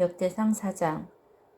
역대상 4장.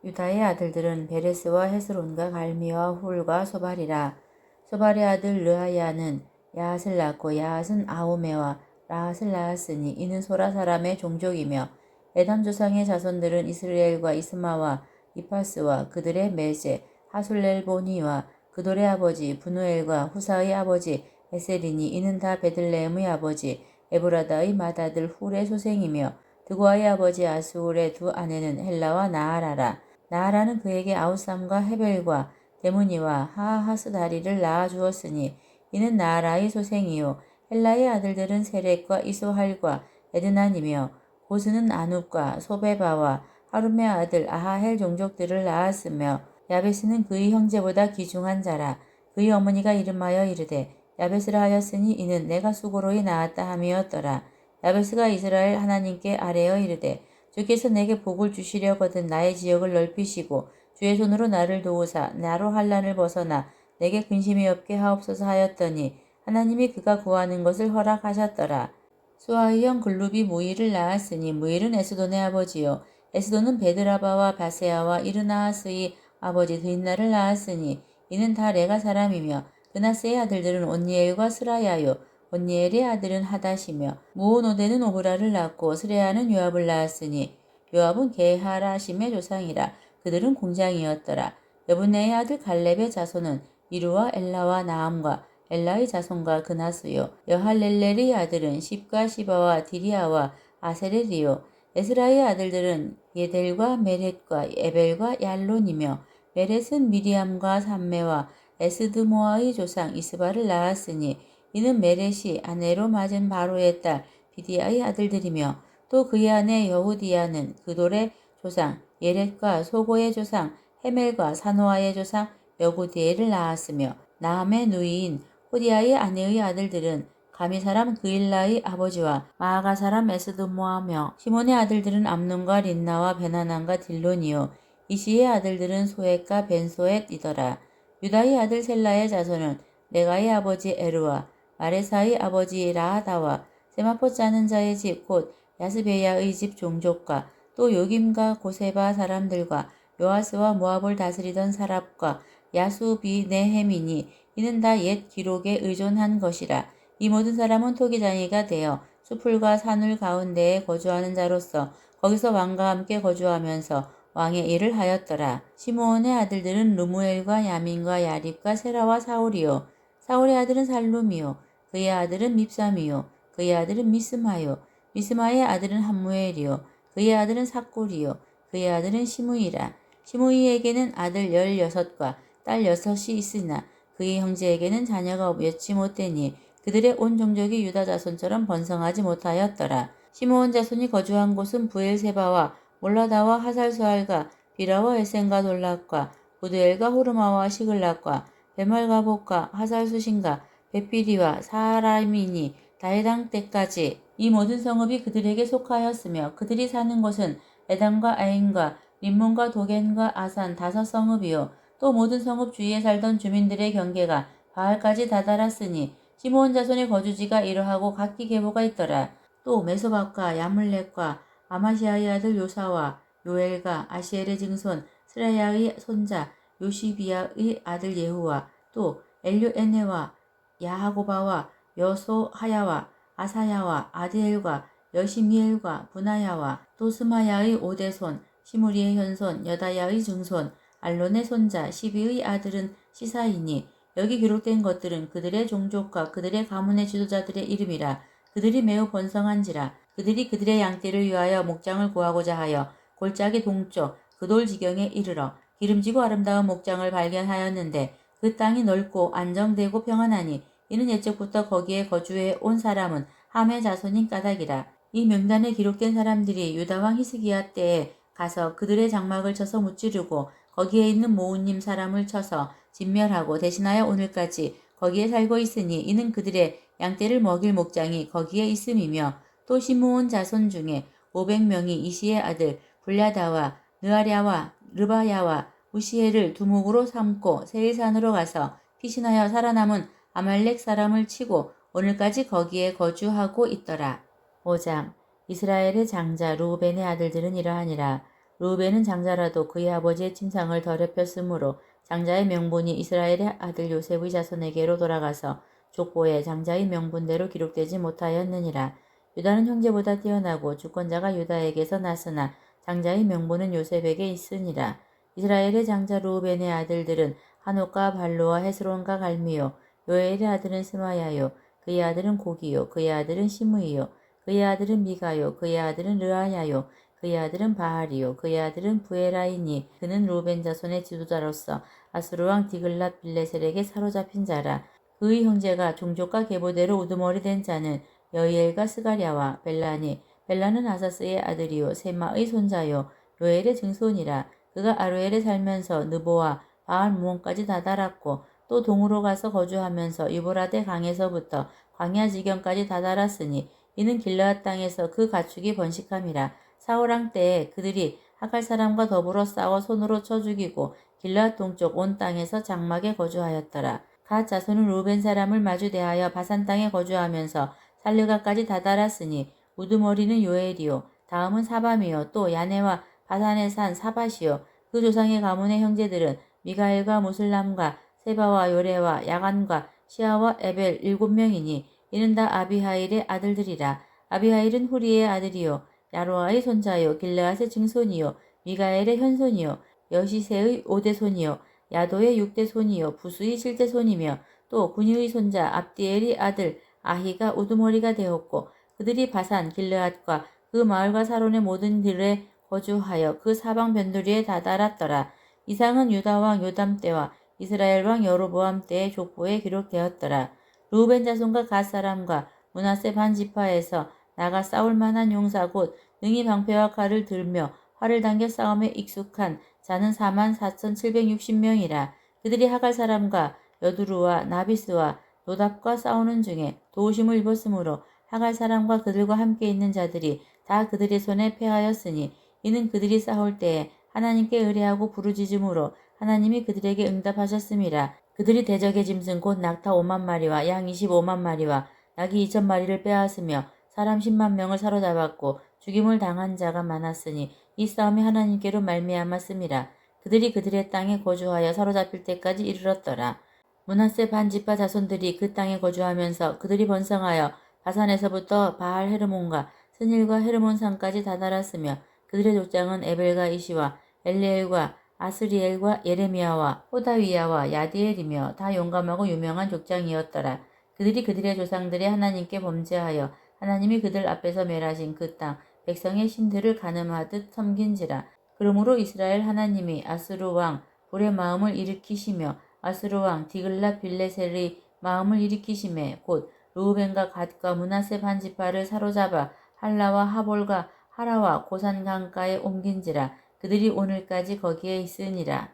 유다의 아들들은 베레스와 헤스론과 갈미와 훌과 소발이라. 소발의 아들 르하야는 야핫을 낳고 야핫은 아오메와 라핫을 낳았으니 이는 소라 사람의 종족이며 에담 조상의 자손들은 이스라엘과 이스마와 이파스와 그들의 메세 하술렐 보니와 그돌의 아버지 분우엘과 후사의 아버지 에셀이니 이는 다 베들레헴의 아버지 에브라다의 맏아들 훌의 소생이며 드고아의 아버지 아스울의 두 아내는 헬라와 나아라라. 나아라는 그에게 아우삼과 헤벨과 데무니와 하하스다리를 낳아 주었으니 이는 나아라의 소생이요. 헬라의 아들들은 세렉과 이소할과 에드난이며 고스는 아눕과 소베바와 하룸의 아들 아하헬 종족들을 낳았으며 야베스는 그의 형제보다 귀중한 자라. 그의 어머니가 이름하여 이르되 야베스라 하였으니 이는 내가 수고로이 낳았다 함이었더라 야베스가 이스라엘 하나님께 아뢰어 이르되 주께서 내게 복을 주시려거든 나의 지역을 넓히시고 주의 손으로 나를 도우사 나로 환란을 벗어나 내게 근심이 없게 하옵소서 하였더니 하나님이 그가 구하는 것을 허락하셨더라. 수아의 형 글룹이 무일을 낳았으니 무일은 에스돈의 아버지요 에스돈은 베드라바와 바세아와 이르나하스의 아버지 드인나를 낳았으니 이는 다 레가 사람이며 그나스의 아들들은 온니엘과 스라야요 온니엘의 아들은 하다시며 무오노데는 오브라를 낳고 스레아는 요압을 낳았으니 요압은 게하라심의 조상이라 그들은 공장이었더라. 여분네의 아들 갈렙의 자손은 이루와 엘라와 나함과 엘라의 자손과 그나스요 여할렐렐의 아들은 십과 시바와 디리아와 아세렐이요 에스라의 아들들은 예델과 메렛과 에벨과 얄론이며 메렛은 미리암과 삼메와 에스드모아의 조상 이스바를 낳았으니 이는 메렛이 아내로 맞은 바로의 딸 비디아의 아들들이며 또 그의 아내 여후디아는 그돌의 조상 예렛과 소고의 조상 헤멜과 사노아의 조상 여구디엘을 낳았으며 나함의 누이인 호디아의 아내의 아들들은 가미 사람 그일라의 아버지와 마아가 사람 에스드모하며 시몬의 아들들은 암논과 린나와 베나난과 딜론이요 이시의 아들들은 소엣과 벤소엣이더라. 유다의 아들 셀라의 자손은 레가의 아버지 에르와 마레사의 아버지 라하다와 세마포 짜는 자의 집 곧 야스베야의 집 종족과 또 요김과 고세바 사람들과 요아스와 모압을 다스리던 사랍과 야수비 네헤민이 이는 다 옛 기록에 의존한 것이라 이 모든 사람은 토기장이가 되어 수풀과 산울 가운데에 거주하는 자로서 거기서 왕과 함께 거주하면서 왕의 일을 하였더라. 시므온의 아들들은 루무엘과 야민과 야립과 세라와 사울이요. 사울의 아들은 살룸이요. 그의 아들은 밉삼이요. 그의 아들은 미스마요. 미스마의 아들은 함무엘이요. 그의 아들은 사골이요. 그의 아들은 시므이라. 시므이에게는 아들 열여섯과 딸 여섯이 있으나 그의 형제에게는 자녀가 없지 못되니 그들의 온 종족이 유다 자손처럼 번성하지 못하였더라. 시므온 자손이 거주한 곳은 부엘세바와 몰라다와 하살수알과 비라와 에센과 돌락과 부두엘과 호르마와 시글락과 베말가복과 하살수신과 베피리와 사라미니 다해당 때까지 이 모든 성읍이 그들에게 속하였으며 그들이 사는 곳은 에담과 아인과 림몬과 도겐과 아산 다섯 성읍이요 또 모든 성읍 주위에 살던 주민들의 경계가 바알까지 다다랐으니 시므온 자손의 거주지가 이러하고 각기 계보가 있더라. 또 메소박과 야물렉과 아마시아의 아들 요사와 요엘과 아시엘의 증손 스라야의 손자 요시비아의 아들 예후와 또 엘류에네와 야하고바와 여소하야와 아사야와 아디엘과 여시미엘과 분하야와 또 스마야의 오대손 시무리의 현손 여다야의 증손 알론의 손자 시비의 아들은 시사이니 여기 기록된 것들은 그들의 종족과 그들의 가문의 지도자들의 이름이라 그들이 매우 번성한지라 그들이 그들의 양떼를 위하여 목장을 구하고자 하여 골짜기 동쪽 그돌 지경에 이르러 기름지고 아름다운 목장을 발견하였는데 그 땅이 넓고 안정되고 평안하니 이는 옛적부터 거기에 거주해 온 사람은 함의 자손인 까닭이라. 이 명단에 기록된 사람들이 유다왕 히스기야 때에 가서 그들의 장막을 쳐서 무찌르고 거기에 있는 모우님 사람을 쳐서 진멸하고 대신하여 오늘까지 거기에 살고 있으니 이는 그들의 양떼를 먹일 목장이 거기에 있음이며 또 시므온 자손 중에 500명이 이시의 아들 불야다와 느아랴와 르바야와 우시엘을 두목으로 삼고 세일산으로 가서 피신하여 살아남은 아말렉 사람을 치고 오늘까지 거기에 거주하고 있더라. 5장 이스라엘의 장자 루벤의 아들들은 이러하니라. 루벤은 장자라도 그의 아버지의 침상을 더럽혔으므로 장자의 명분이 이스라엘의 아들 요셉의 자손에게로 돌아가서 족보에 장자의 명분대로 기록되지 못하였느니라. 유다는 형제보다 뛰어나고 주권자가 유다에게서 났으나 장자의 명분은 요셉에게 있으니라. 이스라엘의 장자 루벤의 아들들은 한옥과 발로와 헤스론과 갈미요. 요엘의 아들은 스마야요. 그의 아들은 고기요. 그의 아들은 시므이요. 그의 아들은 미가요. 그의 아들은 르아야요. 그의 아들은 바알이요. 그의 아들은 부에라이니. 그는 루벤 자손의 지도자로서 아수르 왕 디글랏 빌레셀에게 사로잡힌 자라. 그의 형제가 종족과 계보대로 우두머리 된 자는 여이엘과 스가랴와 벨라니 벨라는 아사스의 아들이요 세마의 손자요 요엘의 증손이라 그가 아루엘에 살면서 느보와 바알 무원까지 다다랐고 또 동으로 가서 거주하면서 유보라데 강에서부터 광야 지경까지 다다랐으니 이는 길라앗 땅에서 그 가축이 번식함이라 사울왕 때에 그들이 하갈 사람과 더불어 싸워 손으로 쳐 죽이고 길라앗 동쪽 온 땅에서 장막에 거주하였더라. 갓 자손은 루벤 사람을 마주 대하여 바산 땅에 거주하면서 살르가까지 다다랐으니 우두머리는 요엘이요. 다음은 사밤이요. 또 야네와 바산에 산 사밭이요. 그 조상의 가문의 형제들은 미가엘과 무슬람과 세바와 요레와 야간과 시아와 에벨 일곱 명이니 이는 다 아비하일의 아들들이라. 아비하일은 후리의 아들이요. 야로아의 손자요. 길르앗의 증손이요. 미가엘의 현손이요. 여시세의 오대손이요. 야도의 육대손이요. 부수의 칠대손이며 또 군유의 손자 압디엘의 아들 아히가 우두머리가 되었고 그들이 바산 길르앗과 그 마을과 사론의 모든 들에 거주하여 그 사방 변두리에 다다랐더라. 이상은 유다 왕 요담 때와 이스라엘 왕 여로보암 때의 족보에 기록되었더라. 루벤 자손과 갓 사람과 문하세 반 지파에서 나가 싸울 만한 용사 곧 능히 방패와 칼을 들며 활을 당겨 싸움에 익숙한 자는 4만 4,760명이라. 그들이 하갈 사람과 여두루와 나비스와 노답과 싸우는 중에 도우심을 입었으므로 하갈 사람과 그들과 함께 있는 자들이 다 그들의 손에 패하였으니 이는 그들이 싸울 때에 하나님께 의뢰하고 부르짖음으로 하나님이 그들에게 응답하셨음이라. 그들이 대적의 짐승 곧 낙타 5만 마리와 양 25만 마리와 낙이 2천 마리를 빼앗으며 사람 10만 명을 사로잡았고 죽임을 당한 자가 많았으니 이 싸움이 하나님께로 말미암았음이라. 그들이 그들의 땅에 거주하여 사로잡힐 때까지 이르렀더라. 문하세 반 지파 자손들이 그 땅에 거주하면서 그들이 번성하여 바산에서부터 바알 헤르몬과 스닐과 헤르몬 산까지 다다랐으며 그들의 족장은 에벨과 이시와 엘리엘과 아스리엘과 예레미야와 호다위야와 야디엘이며 다 용감하고 유명한 족장이었더라. 그들이 그들의 조상들의 하나님께 범죄하여 하나님이 그들 앞에서 멸하신 그 땅 백성의 신들을 가늠하듯 섬긴지라. 그러므로 이스라엘 하나님이 아스루 왕 불의 마음을 일으키시며 아스루 왕 디글라 빌레셀의 마음을 일으키심에 곧 루벤과 갓과 문하세 반지파를 사로잡아 할라와 하볼과 하라와 고산 강가에 옮긴지라 그들이 오늘까지 거기에 있으니라.